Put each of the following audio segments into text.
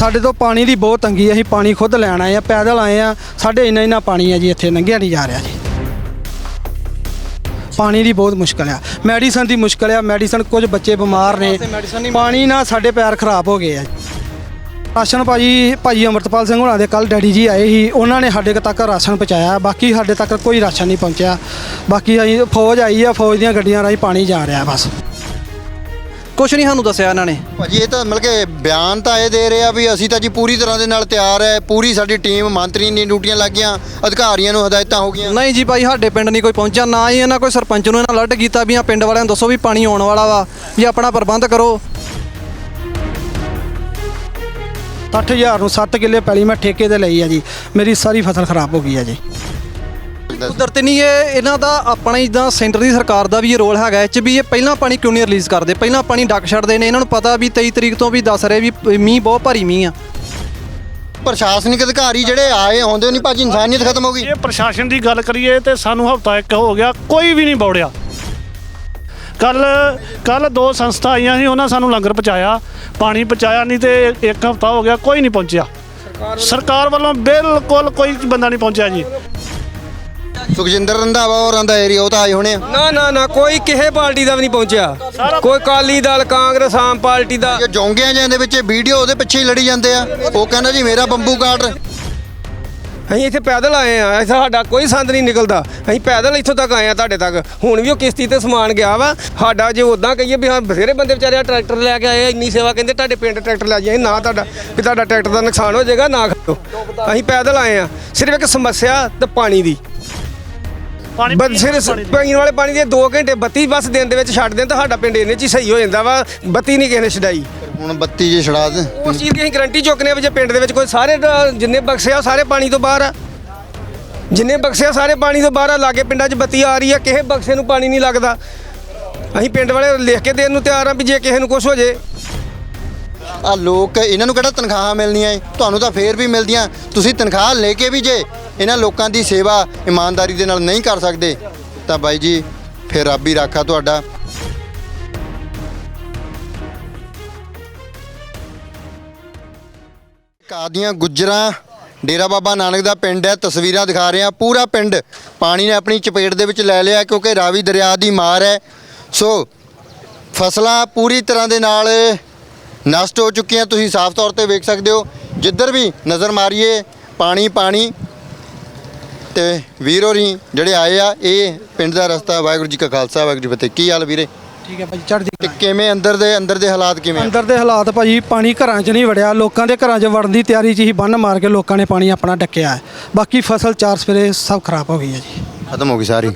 ਸਾਡੇ ਤੋਂ ਪਾਣੀ ਦੀ ਬਹੁਤ ਤੰਗੀ ਹੈ ਅਸੀਂ ਪਾਣੀ ਖੁਦ ਲੈਣ ਆਏ ਆ ਪੈਦਲ ਆਏ ਆ ਸਾਡੇ ਇੰਨਾ ਇੰਨਾ ਪਾਣੀ ਹੈ ਜੀ ਇੱਥੇ ਲੰਘਿਆ ਨਹੀਂ ਜਾ ਰਿਹਾ ਜੀ। ਪਾਣੀ ਦੀ ਬਹੁਤ ਮੁਸ਼ਕਲ ਆ ਮੈਡੀਸਨ ਦੀ ਮੁਸ਼ਕਲ ਆ ਮੈਡੀਸਨ ਕੁਝ ਬੱਚੇ ਬਿਮਾਰ ਨੇ ਪਾਣੀ ਨਾਲ ਸਾਡੇ ਪੈਰ ਖਰਾਬ ਹੋ ਗਏ ਆ ਰਾਸ਼ਨ ਭਾਜੀ ਭਾਜੀ ਅਮਰਤਪਾਲ ਸਿੰਘ ਹੋਣਾ ਦੇ ਕੱਲ ਡੈਡੀ ਜੀ ਆਏ ਸੀ ਉਹਨਾਂ ਨੇ ਸਾਡੇ ਤੱਕ ਰਾਸ਼ਨ ਪਹੁੰਚਾਇਆ ਬਾਕੀ ਸਾਡੇ ਤੱਕ ਕੋਈ ਰਾਸ਼ਨ ਨਹੀਂ ਪਹੁੰਚਿਆ ਬਾਕੀ ਅਸੀਂ ਫੌਜ ਆਈ ਆ ਫੌਜ ਦੀਆਂ ਗੱਡੀਆਂ ਰਾਹੀਂ ਪਾਣੀ ਜਾ ਰਿਹਾ ਬਸ। ਕੁਛ ਨਹੀਂ ਸਾਨੂੰ ਦੱਸਿਆ ਇਹਨਾਂ ਨੇ। ਭਾਜੀ ਇਹ ਤਾਂ ਮਤਲਬ ਕਿ ਬਿਆਨ ਤਾਂ ਇਹ ਦੇ ਰਹੇ ਆ ਵੀ ਅਸੀਂ ਤਾਂ ਜੀ ਪੂਰੀ ਤਰ੍ਹਾਂ ਦੇ ਨਾਲ ਤਿਆਰ ਹੈ ਪੂਰੀ ਸਾਡੀ ਟੀਮ ਮੰਤਰੀ ਦੀਆਂ ਡਿਊਟੀਆਂ ਲੱਗ ਗਈਆਂ ਅਧਿਕਾਰੀਆਂ ਨੂੰ ਹਦਾਇਤਾਂ ਹੋ ਗਈਆਂ। ਨਹੀਂ ਜੀ ਭਾਈ ਸਾਡੇ ਪਿੰਡ ਨਹੀਂ ਕੋਈ ਪਹੁੰਚਿਆ ਨਾ ਹੀ ਇਹਨਾਂ ਕੋਈ ਸਰਪੰਚ ਨੂੰ ਇਹਨਾਂ ਅਲਰਟ ਕੀਤਾ ਵੀ ਆ ਪਿੰਡ ਵਾਲਿਆਂ ਨੂੰ ਦੱਸੋ ਵੀ ਪਾਣੀ ਆਉਣ ਵਾਲਾ ਵਾ ਵੀ ਆਪਣਾ ਪ੍ਰਬੰਧ ਕਰੋ। 60000 ਨੂੰ 7 ਕਿੱਲੇ ਪੈਲੀ ਮੈਂ ਠੇਕੇ ਤੇ ਲਈ ਆ ਜੀ ਮੇਰੀ ਸਾਰੀ ਫਸਲ ਖਰਾਬ ਹੋ ਗਈ ਆ ਜੀ। ਕੁਦਰਤ ਨਹੀਂ ਇਹ ਇਹਨਾਂ ਦਾ ਆਪਣਾ ਹੀ ਜਿੱਦਾਂ ਸੈਂਟਰ ਦੀ ਸਰਕਾਰ ਦਾ ਵੀ ਇਹ ਰੋਲ ਹੈਗਾ ਇਹ ਚ ਵੀ ਇਹ ਪਹਿਲਾਂ ਪਾਣੀ ਕਿਉਂ ਨਹੀਂ ਰਿਲੀਜ਼ ਕਰਦੇ? ਪਹਿਲਾਂ ਪਾਣੀ ਡੱਕ ਛੱਡਦੇ ਨੇ ਇਹਨਾਂ ਨੂੰ ਪਤਾ ਵੀ 23 ਤਰੀਕ ਤੋਂ ਵੀ ਦੱਸ ਰਹੇ ਵੀ ਮੀਂਹ ਬਹੁਤ ਭਾਰੀ ਮੀਂਹ ਆ। ਪ੍ਰਸ਼ਾਸਨਿਕ ਅਧਿਕਾਰੀ ਜਿਹੜੇ ਆਏ ਆਉਂਦੇ ਨਹੀਂ ਭਾਜੀ ਇਨਸਾਨੀਅਤ ਖਤਮ ਹੋ ਗਈ? ਇਹ ਪ੍ਰਸ਼ਾਸਨ ਦੀ ਗੱਲ ਕਰੀਏ ਤੇ ਸਾਨੂੰ ਹਫਤਾ ਇੱਕ ਹੋ ਗਿਆ ਕੋਈ ਵੀ ਨਹੀਂ ਬੌੜਿਆ। ਕੱਲ ਕੱਲ ਦੋ ਸੰਸਥਾ ਆਈਆਂ ਸੀ ਉਹਨਾਂ ਸਾਨੂੰ ਲੰਗਰ ਪਹੁੰਚਾਇਆ। ਪਾਣੀ ਪਹੁੰਚਾਇਆ ਨਹੀਂ ਤੇ ਇੱਕ ਹਫਤਾ ਹੋ ਗਿਆ ਕੋਈ ਨਹੀਂ ਪਹੁੰਚਿਆ। ਸਰਕਾਰ ਵੱਲੋਂ ਬਿਲਕੁਲ ਕੋਈ ਬੰਦਾ ਨਹੀਂ ਪਹੁੰਚਿਆ ਜੀ। ਸੁਖਜਿੰਦਰ ਰੰਧਾਵਾ ਹੋਰਾਂ ਦਾ ਏਰੀਆ ਉਹ ਤਾਂ ਆਏ ਹੋਣੇ ਆ। ਨਾ ਨਾ ਨਾ ਕੋਈ ਕਿਸੇ ਪਾਰਟੀ ਦਾ ਵੀ ਨਹੀਂ ਪਹੁੰਚਿਆ। ਕੋਈ ਕਾਲੀ ਦਲ ਕਾਂਗਰਸ ਆਮ ਪਾਰਟੀ ਦਾ ਜੋਂਗਿਆਂ ਜਾਂ ਦੇ ਵਿੱਚ ਵੀਡੀਓ ਉਹਦੇ ਪਿੱਛੇ ਹੀ ਲੜੀ ਜਾਂਦੇ ਆ। ਉਹ ਕਹਿੰਦਾ ਜੀ ਮੇਰਾ ਬੰਬੂ ਕਾਟ ਅਸੀਂ ਇੱਥੇ ਪੈਦਲ ਆਏ ਆ ਸਾਡਾ ਕੋਈ ਸੰਦ ਨਹੀਂ ਨਿਕਲਦਾ। ਅਸੀਂ ਪੈਦਲ ਇੱਥੋਂ ਤੱਕ ਆਏ ਆ ਤੁਹਾਡੇ ਤੱਕ। ਹੁਣ ਵੀ ਉਹ ਕਿਸ਼ਤੀ ਤੇ ਸਮਾਨ ਗਿਆ ਵਾ। ਸਾਡਾ ਜੇ ਉਦਾਂ ਕਹੀਏ ਵੀ ਹਾਂ ਬਥੇਰੇ ਬੰਦੇ ਵਿਚਾਰੇ ਆ ਟਰੈਕਟਰ ਲੈ ਕੇ ਆਏ ਆ, ਇੰਨੀ ਸੇਵਾ ਕਹਿੰਦੇ ਤੁਹਾਡੇ ਪਿੰਡ ਟਰੈਕਟਰ ਲੈ ਜਾਈਏ ਨਾ ਤੁਹਾਡਾ ਵੀ ਤੁਹਾਡਾ ਟਰੈਕਟਰ ਦਾ ਨੁਕਸਾਨ ਹੋ ਜਾਏਗਾ ਨਾ ਖੜੋ। ਅਸੀਂ ਪੈਦਲ ਆਏ ਆ। ਸਿਰਫ ਇੱਕ ਸਮੱਸਿਆ ਤੇ ਪਾਣੀ ਦੀ। ਪਾਣੀ ਬਸ ਸਿਰਫ ਪੀਣ ਵਾਲੇ ਪਾਣੀ ਦੇ 2 ਘੰਟੇ ਬੱਤੀ ਬਸ ਦਿਨ ਦੇ ਵਿੱਚ ਛੱਡ ਦੇਣ ਤਾਂ ਸਾਡਾ ਪਿੰਡ ਇੰਨੇ ਚ ਹੀ ਸਹੀ ਹੋ ਜਾਂਦਾ ਵਾ ਬੱਤੀ ਨਹੀਂ ਕਿਸੇ ਨੇ ਛਡਾਈ। ਹੁਣ ਬੱਤੀ ਜੇ ਛੜਾ ਦੇ। ਉਸ ਚੀਜ਼ ਦੀ ਅਸੀਂ ਗਰੰਟੀ ਚੁੱਕਨੇ ਆ ਵੀ ਜੇ ਪਿੰਡ ਦੇ ਵਿੱਚ ਕੋਈ ਸਾਰੇ ਡ- ਜਿੰਨੇ ਬਕਸੇ ਆ ਉਹ ਸਾਰੇ ਪਾਣੀ ਤੋਂ ਬਾਹਰ ਆ। ਜਿੰਨੇ ਬਕਸੇ ਆ ਸਾਰੇ ਪਾਣੀ ਤੋਂ ਬਾਹਰ ਆ ਲਾਗੇ ਪਿੰਡਾਂ 'ਚ ਬੱਤੀ ਆ ਰਹੀ ਆ ਕਿਸੇ ਬਕਸੇ ਨੂੰ ਪਾਣੀ ਨਹੀਂ ਲੱਗਦਾ। ਅਸੀਂ ਪਿੰਡ ਵਾਲੇ ਲਿਖ ਕੇ ਦੇਣ ਨੂੰ ਤਿਆਰ ਆ ਵੀ ਜੇ ਕਿਸੇ ਨੂੰ ਕੁਝ ਹੋ ਜੇ। ਆ ਲੋਕ ਇਹਨਾਂ ਨੂੰ ਕਿਹੜਾ ਤਨਖਾਹਾਂ ਮਿਲਣੀਆਂ ਏ? ਤੁਹਾਨੂੰ ਤਾਂ ਫੇਰ ਵੀ ਮਿਲਦੀਆਂ। ਤੁਸੀਂ ਤਨਖਾਹ ਲੈ ਕੇ ਵੀ ਜੇ ਇਹਨਾਂ ਲੋਕਾਂ ਦੀ ਸੇਵਾ ਇਮਾਨਦਾਰੀ ਦੇ ਨਾਲ ਨਹੀਂ ਕਰ ਸਕਦੇ, ਤਾਂ ਬਾਈ ਜੀ, ਫਿਰ ਰੱਬ ਹੀ ਰਾਖਾ ਤੁਹਾਡਾ। ਕਾਦੀਆਂ ਗੁੱਜਰਾਂ, ਡੇਰਾ ਬਾਬਾ ਨਾਨਕ ਦਾ ਪਿੰਡ ਹੈ, ਤਸਵੀਰਾਂ ਦਿਖਾ ਰਹੇ ਹਾਂ। ਪੂਰਾ ਪਿੰਡ ਪਾਣੀ ਨੇ ਆਪਣੀ ਚਪੇਟ ਦੇ ਵਿੱਚ ਲੈ ਲਿਆ, ਕਿਉਂਕਿ ਰਾਵੀ ਦਰਿਆ ਦੀ ਮਾਰ ਹੈ। ਸੋ, ਫਸਲਾਂ ਪੂਰੀ ਤਰ੍ਹਾਂ ਦੇ ਨਾਲ ਨਸ਼ਟ ਹੋ ਚੁੱਕੀਆਂ, ਤੁਸੀਂ ਸਾਫ਼ ਤੌਰ ਤੇ ਵੇਖ ਸਕਦੇ ਹੋ। ਜਿੱਧਰ ਵੀ ਨਜ਼ਰ ਮਾਰੀਏ ਪਾਣੀ ਪਾਣੀ ਤੇ ਵੀਰ ਹੋਰੀ ਜਿਹੜੇ ਆਏ ਆ ਇਹ ਪਿੰਡ ਦਾ ਰਸਤਾ ਵਾਹਿਗੁਰੂ ਜੀ ਕਾ ਖਾਲਸਾ ਵਾਹਿਗੁਰੂ ਜੀ ਕੀ ਫਤਿਹ। ਕੀ ਹਾਲ ਵੀਰੇ? ਠੀਕ ਹੈ ਭਾਜੀ ਚੜ੍ਹਦੀ ਤੇ। ਕਿਵੇਂ ਅੰਦਰ ਦੇ ਅੰਦਰ ਦੇ ਹਾਲਾਤ ਕਿਵੇਂ ਆ? ਅੰਦਰ ਦੇ ਹਾਲਾਤ ਭਾਜੀ ਪਾਣੀ ਘਰਾਂ 'ਚ ਨਹੀਂ ਵੜਿਆ। ਲੋਕਾਂ ਦੇ ਘਰਾਂ 'ਚ ਵੜਨ ਦੀ ਤਿਆਰੀ 'ਚ ਹੀ ਬੰਨ ਮਾਰ ਕੇ ਲੋਕਾਂ ਨੇ ਪਾਣੀ ਆਪਣਾ ਡੱਕਿਆ ਹੈ। ਬਾਕੀ ਫਸਲ ਚਾਰ ਸਵੇਰੇ ਸਭ ਖਰਾਬ ਹੋ ਗਈ ਹੈ ਜੀ। ਖਤਮ ਹੋ ਗਈ ਸਾਰੀ?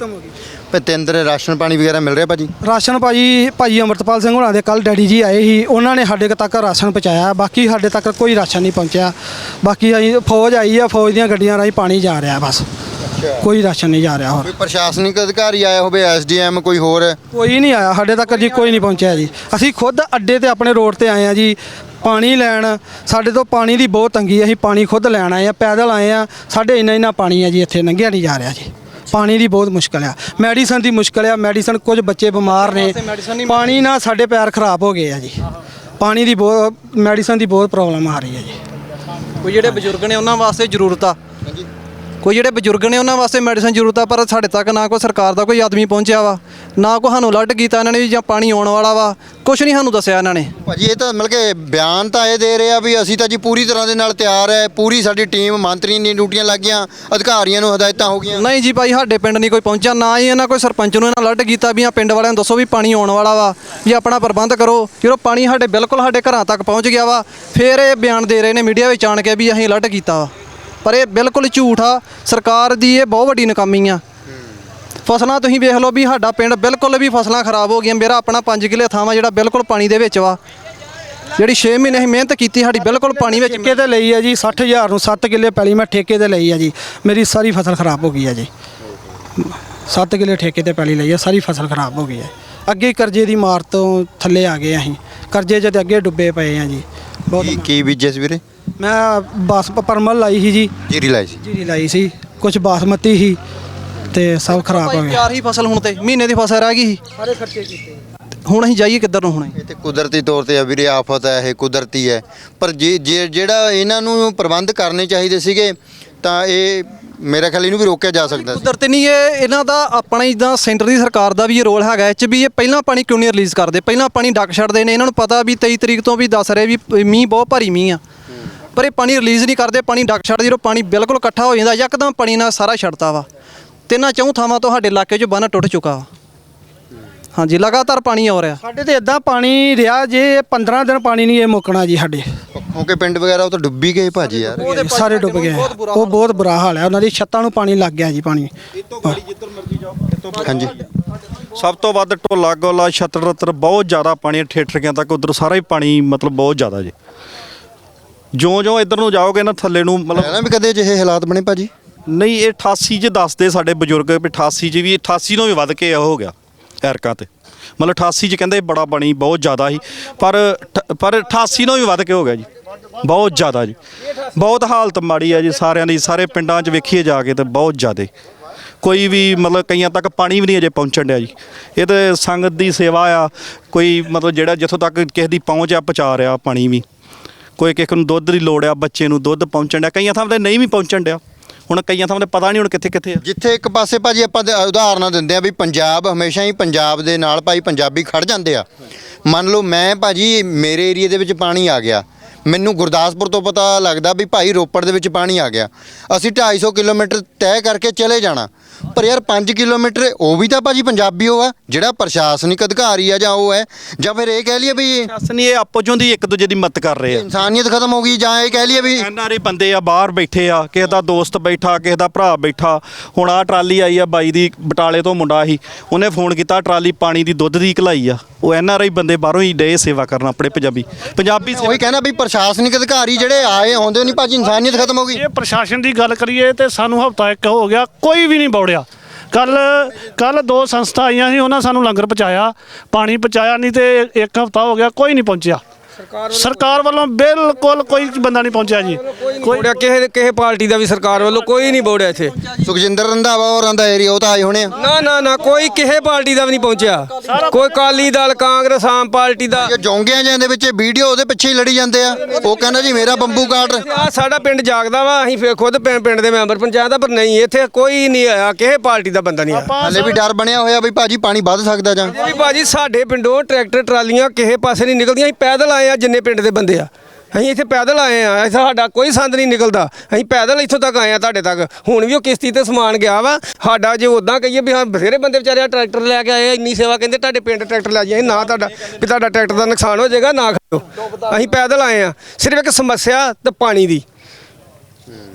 ਤੇ ਤੇ ਅੰਦਰ ਰਾਸ਼ਨ ਪਾਣੀ ਵਗੈਰਾ ਮਿਲ ਰਿਹਾ ਭਾਜੀ? ਰਾਸ਼ਨ ਭਾਜੀ ਭਾਜੀ ਅਮਰਤਪਾਲ ਸਿੰਘ ਹੋਣਾ ਦੇ ਕੱਲ ਡੈਡੀ ਜੀ ਆਏ ਸੀ। ਉਹਨਾਂ ਨੇ ਸਾਡੇ ਤੱਕ ਰਾਸ਼ਨ ਪਹੁੰਚਾਇਆ। ਬਾਕੀ ਸਾਡੇ ਤੱਕ ਕੋਈ ਰਾਸ਼ਨ ਨਹੀਂ ਪਹੁੰਚਿਆ। ਬਾਕੀ ਅਸੀਂ ਫੌਜ ਆਈ ਆ ਫੌਜ ਦੀਆਂ ਗੱਡੀਆਂ ਰਾਹੀਂ ਪਾਣੀ ਜਾ ਰਿਹਾ ਬਸ। ਕੋਈ ਰਾਸ਼ਨ ਨਹੀਂ ਜਾ ਰਿਹਾ ਹੋਰ। ਕੋਈ ਪ੍ਰਸ਼ਾਸਨਿਕ ਅਧਿਕਾਰੀ ਆਇਆ ਹੋਵੇ ਐਸਡੀਐਮ ਕੋਈ ਹੋਰ? ਕੋਈ ਨਹੀਂ ਆਇਆ ਸਾਡੇ ਤੱਕ ਜੀ ਕੋਈ ਨਹੀਂ ਪਹੁੰਚਿਆ ਜੀ। ਅਸੀਂ ਖੁਦ ਅੱਡੇ ਤੇ ਆਪਣੇ ਰੋਡ ਤੇ ਆਏ ਆ ਜੀ ਪਾਣੀ ਲੈਣ। ਸਾਡੇ ਤੋਂ ਪਾਣੀ ਦੀ ਬਹੁਤ ਤੰਗੀ ਹੈ ਅਸੀਂ ਪਾਣੀ ਖੁਦ ਲੈਣ ਆਏ ਆ ਪੈਦਲ ਆਏ ਆ। ਸਾਡੇ ਇੰਨਾ ਇੰਨਾ ਪਾਣੀ ਹੈ ਜੀ ਇੱਥੇ ਲੰਘਿਆ ਨਹੀਂ ਜਾ ਰਿਹਾ ਜੀ। ਪਾਣੀ ਦੀ ਬਹੁਤ ਮੁਸ਼ਕਲ ਆ। ਮੈਡੀਸਨ ਦੀ ਮੁਸ਼ਕਲ ਆ ਮੈਡੀਸਨ ਕੁਝ ਬੱਚੇ ਬਿਮਾਰ ਨੇ। ਪਾਣੀ ਨਾਲ ਸਾਡੇ ਪੈਰ ਖਰਾਬ ਹੋ ਗਏ ਆ ਜੀ। ਪਾਣੀ ਦੀ ਬਹੁਤ ਮੈਡੀਸਨ ਦੀ ਬਹੁਤ ਪ੍ਰੋਬਲਮ ਆ ਰਹੀ ਹੈ ਜੀ। ਕੋਈ ਜਿਹੜੇ ਬਜ਼ੁਰਗ ਨੇ ਉਹਨਾਂ ਵਾਸਤੇ ਜ਼ਰੂਰਤ ਆ? ਕੋਈ ਜਿਹੜੇ ਬਜ਼ੁਰਗ ਨੇ ਉਹਨਾਂ ਵਾਸਤੇ ਮੈਡੀਸਨ ਜ਼ਰੂਰਤ ਆ ਪਰ ਸਾਡੇ ਤੱਕ ਨਾ ਕੋਈ ਸਰਕਾਰ ਦਾ ਕੋਈ ਆਦਮੀ ਪਹੁੰਚਿਆ ਵਾ ਨਾ ਕੋਈ ਸਾਨੂੰ ਅਲਰਟ ਕੀਤਾ ਇਹਨਾਂ ਨੇ ਵੀ ਜਾਂ ਪਾਣੀ ਆਉਣ ਵਾਲਾ ਵਾ ਕੁਛ ਨਹੀਂ ਸਾਨੂੰ ਦੱਸਿਆ ਇਹਨਾਂ ਨੇ। ਭਾਜੀ ਇਹ ਤਾਂ ਮਤਲਬ ਕਿ ਬਿਆਨ ਤਾਂ ਇਹ ਦੇ ਰਹੇ ਆ ਵੀ ਅਸੀਂ ਤਾਂ ਜੀ ਪੂਰੀ ਤਰ੍ਹਾਂ ਦੇ ਨਾਲ ਤਿਆਰ ਹੈ ਪੂਰੀ ਸਾਡੀ ਟੀਮ ਮੰਤਰੀ ਦੀਆਂ ਡਿਊਟੀਆਂ ਲੱਗ ਗਈਆਂ ਅਧਿਕਾਰੀਆਂ ਨੂੰ ਹਦਾਇਤਾਂ ਹੋ ਗਈਆਂ। ਨਹੀਂ ਜੀ ਭਾਈ ਸਾਡੇ ਪਿੰਡ ਨਹੀਂ ਕੋਈ ਪਹੁੰਚਿਆ ਨਾ ਹੀ ਇਹਨਾਂ ਕੋਈ ਸਰਪੰਚ ਨੂੰ ਇਹਨਾਂ ਅਲਰਟ ਕੀਤਾ ਵੀ ਆ ਪਿੰਡ ਵਾਲਿਆਂ ਨੂੰ ਦੱਸੋ ਵੀ ਪਾਣੀ ਆਉਣ ਵਾਲਾ ਵਾ ਵੀ ਆਪਣਾ ਪ੍ਰਬੰਧ ਕਰੋ ਜਦੋਂ ਪਾਣੀ ਸਾਡੇ ਬਿਲਕੁਲ ਸਾਡੇ ਘਰਾਂ ਤੱਕ ਪਹੁੰਚ ਗਿਆ ਵਾ ਫਿਰ ਇਹ ਬਿਆਨ ਦੇ ਰਹੇ ਨੇ ਮੀਡੀਆ ਵਿੱਚ ਆਣ ਕੇ ਵੀ ਅਸੀਂ ਅਲਰਟ ਕੀਤਾ ਵਾ। ਪਰ ਇਹ ਬਿਲਕੁਲ ਝੂਠ ਆ ਸਰਕਾਰ ਦੀ ਇਹ ਬਹੁਤ ਵੱਡੀ ਨਾਕਾਮੀ ਆ। ਫਸਲਾਂ ਤੁਸੀਂ ਵੇਖ ਲਓ ਵੀ ਸਾਡਾ ਪਿੰਡ ਬਿਲਕੁਲ ਵੀ ਫਸਲਾਂ ਖਰਾਬ ਹੋ ਗਈਆਂ ਮੇਰਾ ਆਪਣਾ 5 ਕਿੱਲੇ ਥਾਂ ਵਾ ਜਿਹੜਾ ਬਿਲਕੁਲ ਪਾਣੀ ਦੇ ਵਿੱਚ ਵਾ। ਜਿਹੜੀ 6 ਮਹੀਨੇ ਅਸੀਂ ਮਿਹਨਤ ਕੀਤੀ ਸਾਡੀ ਬਿਲਕੁਲ ਪਾਣੀ ਵਿੱਚ ਠੇਕੇ ਤੇ ਲਈ ਹੈ ਜੀ 60000 ਨੂੰ 7 ਕਿੱਲੇ ਪੈਲੀ ਮੈਂ ਠੇਕੇ ਤੇ ਲਈ ਹੈ ਜੀ। ਮੇਰੀ ਸਾਰੀ ਫਸਲ ਖਰਾਬ ਹੋ ਗਈ ਹੈ ਜੀ। 7 ਕਿੱਲੇ ਠੇਕੇ ਤੇ ਪੈਲੀ ਲਈ ਹੈ ਸਾਰੀ ਫਸਲ ਖਰਾਬ ਹੋ ਗਈ ਹੈ ਅੱਗੇ ਕਰਜ਼ੇ ਦੀ ਮਾਰ ਤੋਂ ਥੱਲੇ ਆ ਗਏ ਅਸੀਂ। ਕਰਜ਼ੇ 'ਚ ਤੇ ਅੱਗੇ ਡੁੱਬੇ ਪਏ ਆ ਜੀ। ਬਹੁਤ ਕੀ ਕੀ ਬੀਜੇ ਸੀ ਵੀਰੇ? ਮੈਂ ਬਸ ਪਰਮਲ ਲਾਈ ਸੀ ਜੀ। ਜੀਰੀ ਲਾਈ ਸੀ? ਜੀਰੀ ਲਾਈ ਸੀ। ਕੁਝ ਬਾਸਮਤੀ ਸੀ ਤੇ ਸਭ ਖਰਾਬ ਹੋ ਭਾਈ ਗਿਆ। ਤਿਆਰ ਹੀ ਫਸਲ ਹੁਣ ਤੇ। ਮਹੀਨੇ ਦੀ ਫਸਲ ਰਹਿ ਗਈ ਸੀ। ਸਾਰੇ ਖਰਚੇ ਕੀਤੇ। ਹੁਣ ਅਸੀਂ ਜਾਈਏ ਕਿੱਧਰ ਨੂੰ ਹੁਣ? ਇਹ ਤੇ ਕੁਦਰਤੀ ਤੌਰ ਤੇ ਆ ਵੀਰੇ ਆਫਤ ਹੈ ਇਹ ਕੁਦਰਤੀ ਹੈ। ਪਰ ਜੇ ਜੇ- ਜਿਹੜਾ ਇਹਨਾਂ ਨੂੰ ਪ੍ਰਬੰਧ ਕਰਨੇ ਚਾਹੀਦੇ ਸੀਗੇ ਤਾਂ ਇਹ ਮੇਰਾ ਖਿਆਲ ਇਹਨੂੰ ਵੀ ਰੋਕਿਆ ਜਾ ਸਕਦਾ ਸੀ। ਕੁਦਰਤ ਨਹੀਂ ਇਹ ਇਹਨਾਂ ਦਾ ਆਪਣਾ ਜਿੱਦਾਂ ਸੈਂਟਰ ਦੀ ਸਰਕਾਰ ਦਾ ਵੀ ਇਹ ਰੋਲ ਹੈਗਾ। ਇਹ ਚ ਵੀ ਇਹ ਪਹਿਲਾਂ ਪਾਣੀ ਕਿਉਂ ਨਹੀਂ ਰਿਲੀਜ਼ ਕਰਦੇ? ਪਹਿਲਾਂ ਪਾਣੀ ਡੱਕ ਛੱਡਦੇ ਨੇ। ਇਹਨਾਂ ਨੂੰ ਪਤਾ ਵੀ 23 ਤਰੀਕ ਤੋਂ ਵੀ ਦੱਸ ਰਹੇ ਵੀ ਮੀਂਹ ਬਹੁਤ ਭਾਰੀ ਮੀਂਹ ਆ। ਪਰ ਇਹ ਪਾਣੀ ਰਿਲੀਜ਼ ਨਹੀਂ ਕਰਦੇ ਪਾਣੀ ਡੱਕ ਛੱਡਦੇ ਜਦੋਂ ਪਾਣੀ ਬਿਲਕੁਲ ਇਕੱਠਾ ਹੋ ਜਾਂਦਾ ਯਕਦਮ ਪਾਣੀ ਨਾਲ ਸਾਰਾ ਛੱਡਤਾ ਵਾ। ਤਿੰਨਾਂ ਚੌਂ ਥਾਵਾਂ ਤੋਂ ਸਾਡੇ ਇਲਾਕੇ 'ਚ ਬੰਨ ਟੁੱਟ ਚੁੱਕਾ ਵਾ। ਹਾਂਜੀ ਲਗਾਤਾਰ ਪਾਣੀ ਆ ਰਿਹਾ। ਸਾਡੇ ਤੇ ਇਦਾਂ ਪਾਣੀ ਰਿਹਾ ਜੇ 15 ਦਿਨ ਪਾਣੀ ਨਹੀਂ ਇਹ ਮੁੱਕਣਾ ਜੀ ਸਾਡੇ। ਕਿਉਂਕਿ ਪਿੰਡ ਵਗੈਰਾ ਉਹ ਤਾਂ ਡੁੱਬੀ ਗਏ ਭਾਜੀ ਯਾਰ। ਸਾਰੇ ਡੁੱਬ ਗਏ। ਉਹ ਬਹੁਤ ਬੁਰਾ ਹਾਲ ਹੈ ਉਹਨਾਂ ਦੀ ਛੱਤਾਂ ਨੂੰ ਪਾਣੀ ਲੱਗ ਗਿਆ ਜੀ ਪਾਣੀ। ਹਾਂਜੀ। ਸਭ ਤੋਂ ਵੱਧ ਢੋਲਾ ਗੋਲਾ ਛੱਤਰ ਰਤਰ ਬਹੁਤ ਜ਼ਿਆਦਾ ਪਾਣੀ ਠੇਠਰੀਆਂ ਤੱਕ ਉਧਰ ਸਾਰਾ ਹੀ ਪਾਣੀ ਮਤਲਬ ਬਹੁਤ ਜ਼ਿਆਦਾ ਜੀ। ਜਿਉਂ ਜਿਉਂ ਇੱਧਰ ਨੂੰ ਜਾਓਗੇ ਨਾ ਥੱਲੇ ਨੂੰ ਮਤਲਬ ਪਹਿਲਾਂ ਵੀ ਕਦੇ ਜਿਹੇ ਹਾਲਾਤ ਬਣੇ ਭਾਜੀ? ਨਹੀਂ ਇਹ 88 ਚ ਦੱਸਦੇ ਸਾਡੇ ਬਜ਼ੁਰਗ ਵੀ 88 ਚ ਵੀ 88 ਨੂੰ ਵੀ ਵੱਧ ਕੇ ਹੋ ਗਿਆ ਐਰਕਾਂ ਤੇ। ਮਤਲਬ 88 ਚ ਕਹਿੰਦੇ ਬੜਾ ਬਣੀ ਬਹੁਤ ਜ਼ਿਆਦਾ ਸੀ। ਪਰ ਅਠ- ਪਰ 88 ਨੂੰ ਵੀ ਵੱਧ ਕੇ ਹੋ ਗਿਆ ਜੀ। ਬਹੁਤ ਜ਼ਿਆਦਾ ਜੀ। ਬਹੁਤ ਹਾਲਤ ਮਾੜੀ ਆ ਜੀ ਸਾਰਿਆਂ ਦੀ ਸਾਰੇ ਪਿੰਡਾਂ 'ਚ ਵੇਖੀਏ ਜਾ ਕੇ ਤੇ ਬਹੁਤ ਜ਼ਿਆਦਾ। ਕੋਈ ਵੀ ਮਤਲਬ ਕਈਆਂ ਤੱਕ ਪਾਣੀ ਵੀ ਨਹੀਂ ਅਜੇ ਪਹੁੰਚਣ ਡਿਆ ਜੀ। ਇਹ ਤੇ ਸੰਗਤ ਦੀ ਸੇਵਾ ਆ ਕੋਈ ਮਤਲਬ ਜਿਹੜਾ ਜਿੱਥੋਂ ਤੱਕ ਕਿਸੇ ਦੀ ਪਹੁੰਚ ਆ ਪਹੁੰਚਾ ਰਿਹਾ ਪਾਣੀ ਵੀ। ਕੋਈ ਕਿਸੇ ਨੂੰ ਦੁੱਧ ਦੀ ਲੋੜ ਆ, ਬੱਚੇ ਨੂੰ ਦੁੱਧ ਪਹੁੰਚਣ ਡਿਆ। ਕਈਆਂ ਥਾਂ ਤੇ ਨਹੀਂ ਵੀ ਪਹੁੰਚਣ ਡਿਆ। ਹੁਣ ਕਈਆਂ ਥਾਂ ਤੇ ਪਤਾ ਨਹੀਂ ਹੁਣ ਕਿੱਥੇ ਕਿੱਥੇ ਆ। ਜਿੱਥੇ ਇੱਕ ਪਾਸੇ ਭਾਜੀ ਆਪਾਂ ਦੇ ਉਦਾਹਰਨਾਂ ਦਿੰਦੇ ਆ ਵੀ ਪੰਜਾਬ ਹਮੇਸ਼ਾ ਹੀ ਪੰਜਾਬ ਦੇ ਨਾਲ ਭਾਈ ਪੰਜਾਬੀ ਖੜ ਜਾਂਦੇ ਆ। ਮੰਨ ਲਓ ਮੈਂ ਭਾਜੀ ਮੇਰੇ ਏਰੀਆ ਦੇ ਵਿੱਚ ਪਾਣੀ ਆ ਗਿਆ। ਮੈਨੂੰ ਗੁਰਦਾਸਪੁਰ ਤੋਂ ਪਤਾ ਲੱਗਦਾ ਵੀ ਭਾਈ ਰੋਪੜ ਦੇ ਵਿੱਚ ਪਾਣੀ ਆ ਗਿਆ। ਅਸੀਂ 250 ਕਿਲੋਮੀਟਰ ਤੈਅ ਕਰਕੇ ਚਲੇ ਜਾਣਾ। ਪਰ ਯਾਰ 5 ਕਿਲੋਮੀਟਰ ਉਹ ਵੀ ਤਾਂ ਭਾਜੀ ਪੰਜਾਬੀ ਉਹ ਆ ਜਿਹੜਾ ਪ੍ਰਸ਼ਾਸਨਿਕ ਅਧਿਕਾਰੀ ਆ ਜਾਂ ਉਹ ਹੈ ਜਾਂ ਫਿਰ ਇਹ ਕਹਿ ਲਈਏ ਵੀ ਇਹ ਸ਼ਾਸਨ ਇਹ ਆਪੋ ਚੋਂ ਦੀ ਇੱਕ ਦੂਜੇ ਦੀ ਮਦਦ ਕਰ ਰਹੇ ਆ। ਇਨਸਾਨੀਅਤ ਖਤਮ ਹੋ ਗਈ ਜਾਂ ਇਹ ਕਹਿ ਲਈਏ ਵੀ ਐਨਆਰਏ ਬੰਦੇ ਆ ਬਾਹਰ ਬੈਠੇ ਆ ਕਿਸੇ ਦਾ ਦੋਸਤ ਬੈਠਾ ਕਿਸੇ ਦਾ ਭਰਾ ਬੈਠਾ। ਹੁਣ ਆ ਟਰਾਲੀ ਆਈ ਆ ਬਾਈ ਦੀ ਬਟਾਲੇ ਤੋਂ ਮੁੰਡਾ ਸੀ ਉਹਨੇ ਫੋਨ ਕੀਤਾ ਟਰਾਲੀ ਪਾਣੀ ਦੀ ਦੁੱਧ ਦੀ ਘਲਾਈ ਆ। ਉਹ ਐਨਆਰਆਈ ਬੰਦੇ ਬਾਹਰੋਂ ਹੀ ਡੇ ਸੇਵਾ ਕਰਨ ਆਪਣੇ ਪੰਜਾਬੀ। ਪੰਜਾਬੀ ਉਹੀ ਕਹਿਣਾ ਵੀ ਪ੍ਰਸ਼ਾਸਨਿਕ ਅਧਿਕਾਰੀ ਜਿਹੜੇ ਆਏ ਆਉਂਦੇ ਨਹੀਂ ਭਾਜੀ ਇਨਸਾਨੀਅਤ ਖਤਮ ਹੋ ਗਈ। ਇਹ ਪ੍ਰਸ਼ਾਸਨ ਦੀ ਗੱਲ ਕਰੀਏ ਤੇ ਸਾਨੂੰ ਹਫਤਾ ਇੱਕ ਹੋ ਗਿਆ, ਕੋਈ ਵੀ ਨਹੀਂ ਬੌੜਿਆ। ਕੱਲ ਕੱਲ ਦੋ ਸੰਸਥਾ ਆਈਆਂ ਸੀ, ਉਹਨਾਂ ਸਾਨੂੰ ਲੰਗਰ ਪਹੁੰਚਾਇਆ, ਪਾਣੀ ਪਹੁੰਚਾਇਆ, ਨਹੀਂ ਤੇ ਇੱਕ ਹਫਤਾ ਹੋ ਗਿਆ, ਕੋਈ ਨਹੀਂ ਪਹੁੰਚਿਆ। ਸਰਕਾਰ ਵੱਲੋਂ ਬਿਲਕੁਲ ਕੋਈ ਬੰਦਾ ਨਹੀਂ ਪਹੁੰਚਿਆ ਜੀ। ਕੋਈ ਬੋੜਿਆ ਕਿਸੇ ਕਿਸੇ ਪਾਰਟੀ ਦਾ ਵੀ ਸਰਕਾਰ ਵੱਲੋਂ ਕੋਈ ਨਹੀਂ ਬੋੜਿਆ ਇੱਥੇ। ਸੁਖਜਿੰਦਰ ਰੰਧਾਵਾ ਹੋਰਾਂ ਦਾ ਏਰੀਆ ਉਹ ਤਾਂ ਆਏ ਹੋਣੇ ਆ। ਨਾ ਨਾ ਨਾ ਕੋਈ ਕਿਸੇ ਪਾਰਟੀ ਦਾ ਵੀ ਨਹੀਂ ਪਹੁੰਚਿਆ। ਕੋਈ ਕਾਲੀ ਦਲ ਕਾਂਗਰਸ ਆਮ ਪਾਰਟੀ ਦਾ। ਇਹ ਜੋਂਗਿਆਂ ਜਾਂ ਦੇ ਵਿੱਚ ਵੀਡੀਓ ਉਹਦੇ ਪਿੱਛੇ ਹੀ ਲੜੀ ਜਾਂਦੇ ਆ। ਉਹ ਕਹਿੰਦਾ ਜੀ ਮੇਰਾ ਬੰਬੂ ਕਾਟ ਆ ਸਾਡਾ ਪਿੰਡ ਜਾਗਦਾ ਵਾ ਅਸੀਂ ਫੇਰ ਖੁਦ ਪਿੰ- ਪਿੰਡ ਦੇ ਮੈਂਬਰ ਪੰਚਾਇਤ ਆ ਪਰ ਨਹੀਂ ਇੱਥੇ ਕੋਈ ਨਹੀਂ ਆਇਆ ਕਿਸੇ ਪਾਰਟੀ ਦਾ ਬੰਦਾ ਨਹੀਂ ਆਇਆ। ਹਲੇ ਵੀ ਡਰ ਬਣਿਆ ਹੋਇਆ ਵੀ ਭਾਜੀ ਪਾਣੀ ਵੱਧ ਸਕਦਾ ਜਾਂ। ਵੀ ਬਾਜੀ ਸਾਡੇ ਪਿੰਡੋਂ ਟਰੈਕਟਰ ਟਰਾਲੀਆਂ ਕਿਸੇ ਪਾਸੇ ਨਹੀਂ ਨਿਕਲਦੀਆਂ ਅਸੀਂ ਪੈਦਲ ਆਏ ਆ ਜਿੰਨੇ ਪਿੰਡ ਦੇ ਬੰਦੇ ਆ। ਅਸੀਂ ਇੱਥੇ ਪੈਦਲ ਆਏ ਆ, ਇੱਥੇ ਸਾਡਾ ਕੋਈ ਸੰਦ ਨਹੀਂ ਨਿਕਲਦਾ। ਅਸੀਂ ਪੈਦਲ ਇੱਥੋਂ ਤੱਕ ਆਏ ਆ ਤੁਹਾਡੇ ਤੱਕ। ਹੁਣ ਵੀ ਉਹ ਕਿਸ਼ਤੀ ਤੇ ਸਮਾਨ ਗਿਆ ਵਾ। ਸਾਡਾ ਜੇ ਉਦਾਂ ਕਹੀਏ ਵੀ ਹਾਂ, ਬਥੇਰੇ ਬੰਦੇ ਵਿਚਾਰੇ ਆ ਟਰੈਕਟਰ ਲੈ ਕੇ ਆਏ ਆ, ਇੰਨੀ ਸੇਵਾ ਕਹਿੰਦੇ ਤੁਹਾਡੇ ਪਿੰਡ ਟਰੈਕਟਰ ਲੈ ਜਾਈਏ, ਨਾ ਤੁਹਾਡਾ ਵੀ ਤੁਹਾਡਾ ਟਰੈਕਟਰ ਦਾ ਨੁਕਸਾਨ ਹੋ ਜਾਏਗਾ, ਨਾ ਖਾਓ। ਅਸੀਂ ਪੈਦਲ ਆਏ ਆ। ਸਿਰਫ ਇੱਕ ਸਮੱਸਿਆ, ਤੇ ਪਾਣੀ ਦੀ।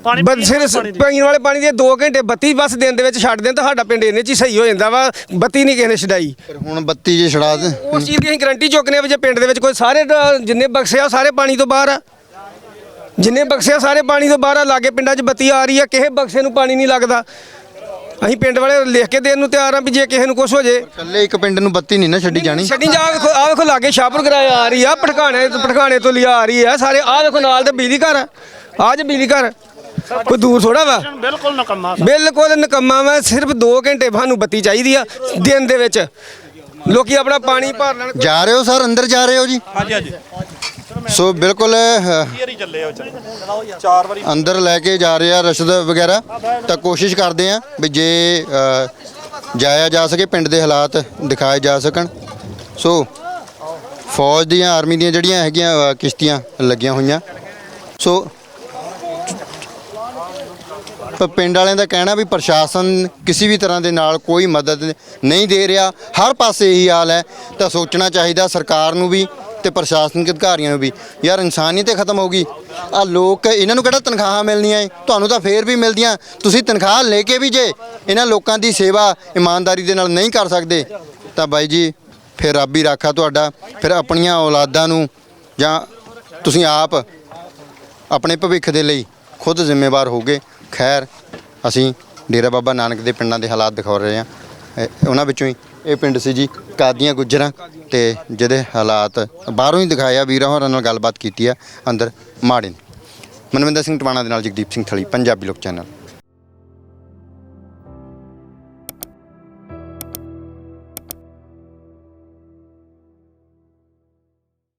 ਪਾਣੀ ਬਸ ਸਿਰਫ ਪੀਣ ਵਾਲੇ ਪਾਣੀ ਦੇ 2 ਘੰਟੇ ਬੱਤੀ ਬਸ ਦਿਨ ਦੇ ਵਿੱਚ ਛੱਡ ਦੇਣ ਤਾਂ ਸਾਡਾ ਪਿੰਡ ਇੰਨੇ ਚ ਹੀ ਸਹੀ ਹੋ ਜਾਂਦਾ ਵਾ ਬੱਤੀ ਨਹੀਂ ਕਿਸੇ ਨੇ ਛਡਾਈ। ਫਿਰ ਹੁਣ ਬੱਤੀ ਜੇ ਛੜਾ ਦੇ ਉਸ ਚੀਜ਼ ਦੀ ਅਸੀਂ ਗਰੰਟੀ ਚੁੱਕਨੇ ਆ ਵੀ ਜੇ ਪਿੰਡ ਦੇ ਵਿੱਚ ਕੋਈ ਸਾਰੇ ਡ- ਜਿੰਨੇ ਬਕਸੇ ਆ ਉਹ ਸਾਰੇ ਪਾਣੀ ਤੋਂ ਬਾਹਰ ਆ। ਜਿੰਨੇ ਬਕਸੇ ਆ ਸਾਰੇ ਪਾਣੀ ਤੋਂ ਬਾਹਰ ਆ ਲਾਗੇ ਪਿੰਡਾਂ 'ਚ ਬੱਤੀ ਆ ਰਹੀ ਆ ਕਿਸੇ ਬਕਸੇ ਨੂੰ ਪਾਣੀ ਨਹੀਂ ਲੱਗਦਾ। ਅਸੀਂ ਪਿੰਡ ਵਾਲੇ ਲਿਖ ਕੇ ਦੇਣ ਨੂੰ ਤਿਆਰ ਆ ਵੀ ਜੇ ਕਿਸੇ ਨੂੰ ਕੁਝ ਹੋ ਜੇ। ਇਕੱਲੇ ਇੱਕ ਪਿੰਡ ਨੂੰ ਬੱਤੀ ਨਹੀਂ ਨਾ ਛੱਡੀ ਜਾਣੀ। ਛੱਡੀ ਜਾ ਵੇਖੋ ਆ ਵੇਖੋ ਲਾਗੇ ਸ਼ਾਹਪੁਰ ਕਿਰਾਇਆ ਆ ਰਹੀ ਆ ਪਟਕਾਣੇ ਪਟਕਾਣੇ ਤੋਂ ਲਿਆ ਆ ਰਹੀ ਆ ਸਾਰੇ ਆ ਵੇਖੋ ਨਾਲ ਤੇ ਬਿਜਲੀ ਘਰ ਆ। ਆਹ ਜੇ ਬਿਜਲੀ ਘਰ। ਕੋਈ ਦੂਰ ਥੋੜਾ ਵਾ? ਬਿਲਕੁਲ ਨਕਮਾ ਬਿਲਕੁਲ ਨਿਕੰਮਾ ਵਾ ਸਿਰਫ 2 ਘੰਟੇ ਸਾਨੂੰ ਬੱਤੀ ਚਾਹੀਦੀ ਆ ਦਿਨ ਦੇ ਵਿੱਚ। ਲੋਕੀ ਆਪਣਾ ਪਾਣੀ ਭਰ ਲੈਣ ਜਾ ਰਹੇ ਹੋ ਸਰ ਅੰਦਰ ਜਾ ਰਹੇ ਹੋ ਜੀ? ਹਾਂਜੀ ਹਾਂਜੀ। ਸੋ ਬਿਲਕੁਲ ਅਹ, ਹੀ ਚੱਲੇ ਆ ਚਾਰ ਵਾਰੀ ਅੰਦਰ ਲੈ ਕੇ ਜਾ ਰਹੇ ਆ ਰਸ਼ਦ ਵਗੈਰਾ। ਤਾਂ ਕੋਸ਼ਿਸ਼ ਕਰਦੇ ਆ ਵੀ ਜੇ ਜਾਇਆ ਜਾ ਸਕੇ ਪਿੰਡ ਦੇ ਹਾਲਾਤ ਦਿਖਾਏ ਜਾ ਸਕਣ। ਸੋ ਫੌਜ ਦੀਆਂ ਆਰਮੀ ਦੀਆਂ ਜਿਹੜੀਆਂ ਹੈਗੀਆਂ ਕਿਸ਼ਤੀਆਂ ਲੱਗੀਆਂ ਹੋਈਆਂ। ਸੋ ਪਰ ਪਿੰਡ ਵਾਲਿਆਂ ਦਾ ਕਹਿਣਾ ਵੀ ਪ੍ਰਸ਼ਾਸਨ ਕਿਸੇ ਵੀ ਤਰ੍ਹਾਂ ਦੇ ਨਾਲ ਕੋਈ ਮਦਦ ਨਹੀਂ ਦੇ ਰਿਹਾ। ਹਰ ਪਾਸੇ ਇਹੀ ਹਾਲ ਹੈ, ਤਾਂ ਸੋਚਣਾ ਚਾਹੀਦਾ ਸਰਕਾਰ ਨੂੰ ਵੀ ਤੇ ਪ੍ਰਸ਼ਾਸਨਿਕ ਅਧਿਕਾਰੀਆਂ ਨੂੰ ਵੀ। ਯਾਰ ਇਨਸਾਨੀਅਤ ਹੀ ਖਤਮ ਹੋ ਗਈ। ਆ ਲੋਕ, ਇਹਨਾਂ ਨੂੰ ਕਿਹੜਾ ਤਨਖਾਹਾਂ ਮਿਲਣੀਆਂ ਏ? ਤੁਹਾਨੂੰ ਤਾਂ ਫੇਰ ਵੀ ਮਿਲਦੀਆਂ। ਤੁਸੀਂ ਤਨਖਾਹ ਲੈ ਕੇ ਵੀ ਜੇ, ਇਹਨਾਂ ਲੋਕਾਂ ਦੀ ਸੇਵਾ ਇਮਾਨਦਾਰੀ ਦੇ ਨਾਲ ਨਹੀਂ ਕਰ ਸਕਦੇ। ਤਾਂ ਬਾਈ ਜੀ, ਫਿਰ ਰੱਬ ਹੀ ਰਾਖਾ ਤੁਹਾਡਾ। ਫਿਰ ਆਪਣੀਆਂ ਔਲਾਦਾਂ ਨੂੰ ਜਾਂ ਤੁਸੀਂ ਆਪ ਆਪਣੇ ਭਵਿੱਖ ਦੇ ਲਈ ਖੁਦ ਜ਼ਿੰਮੇਵਾਰ ਹੋਗੇ ਖੈਰ, ਅਸੀਂ ਡੇਰਾ ਬਾਬਾ ਨਾਨਕ ਦੇ ਪਿੰਡਾਂ ਦੇ ਹਾਲਾਤ ਦਿਖਾ ਰਹੇ ਹਾਂ। ਇਹ- ਉਹਨਾਂ ਵਿੱਚੋਂ ਹੀ ਇਹ ਪਿੰਡ ਸੀ ਜੀ, ਕਾਦੀਆਂ ਗੁੱਜਰਾਂ ਤੇ ਜਿਹਦੇ ਹਾਲਾਤ ਬਾਹਰੋਂ ਹੀ ਦਿਖਾਇਆ ਵੀਰਾਂ ਹੋਰਾਂ ਨਾਲ ਗੱਲਬਾਤ ਕੀਤੀ ਆ ਅੰਦਰ ਮਾੜੇ ਨੇ। ਮਨਵਿੰਦਰ ਸਿੰਘ ਟਵਾਣਾ ਦੇ ਨਾਲ ਜਗਦੀਪ ਸਿੰਘ ਥਲੀ, ਪੰਜਾਬੀ ਲੋਕ ਚੈਨਲ।